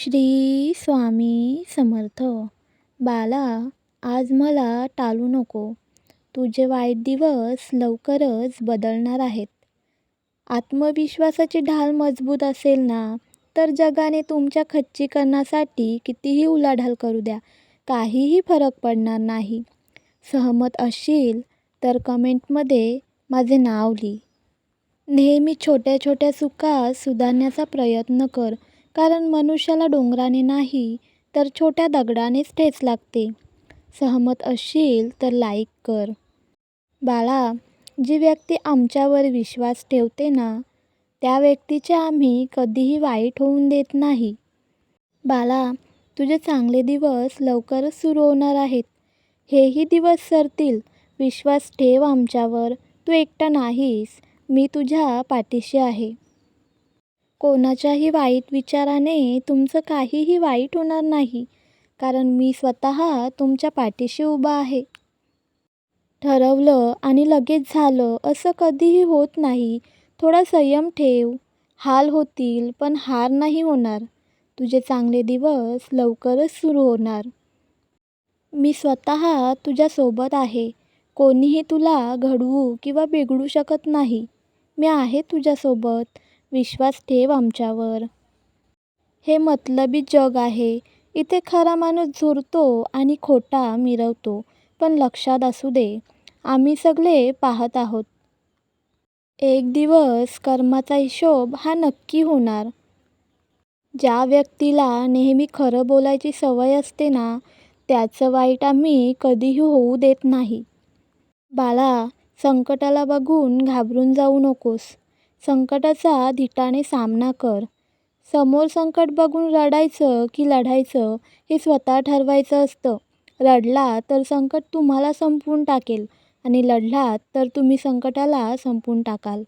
श्री स्वामी समर्थ. बाला आज मला टाळू नको. तुझे वाईट दिवस लवकरच बदलणार आहेत. आत्मविश्वासाची ढाल मजबूत असेल ना तर जगाने तुमच्या खच्चीकरणासाठी कितीही उलाढाल करू द्या काहीही फरक पडणार नाही. सहमत असशील तर कमेंटमध्ये माझे नाव लिही. नेहमी छोट्या छोट्या चुका सुधारण्याचा प्रयत्न कर. कारण मनुष्याला डोंगराने नाही तर छोट्या दगडानेच ठेच लागते. सहमत असशील तर लाईक कर. बाळा जी व्यक्ती आमच्यावर विश्वास ठेवते ना त्या व्यक्तीचे आम्ही कधीही वाईट होऊन देत नाही. बाळा तुझे चांगले दिवस लवकरच सुरू होणार आहेत. हेही दिवस सरतील. विश्वास ठेव आमच्यावर. तू एकटा नाहीस. मी तुझ्या पाठीशी आहे. कोणाच्याही वाईट विचाराने तुमचं काहीही वाईट होणार नाही कारण मी स्वतः तुमच्या पाठीशी उभा आहे. ठरवलं आणि लगेच झालं असं कधीही होत नाही. थोडा संयम ठेव. हाल होतील पण हार नाही होणार. तुझे चांगले दिवस लवकरच सुरू होणार. मी स्वतः तुझ्यासोबत आहे. कोणीही तुला घडवू किंवा बिघडू शकत नाही. मी आहे तुझ्यासोबत. विश्वास ठेव आमच्यावर. हे मतलबी जग आहे. इथे खरा माणूस झुरतो आणि खोटा मिरवतो पण लक्षात असू दे आम्ही सगळे पाहत आहोत. एक दिवस कर्माचा हिशोब हा नक्की होणार. ज्या व्यक्तीला नेहमी खरं बोलायची सवय असते ना त्याचं वाईट आम्ही कधीही होऊ देत नाही. बाळा संकटाला बघून घाबरून जाऊ नकोस. संकटाचा धिटाने सामना कर. समोर संकट बघून रडायचं की लढायचं हे स्वतः ठरवायचं असतं. रडला तर संकट तुम्हाला संपवून टाकेल आणि लढलात तर तुम्ही संकटाला संपवून टाकाल.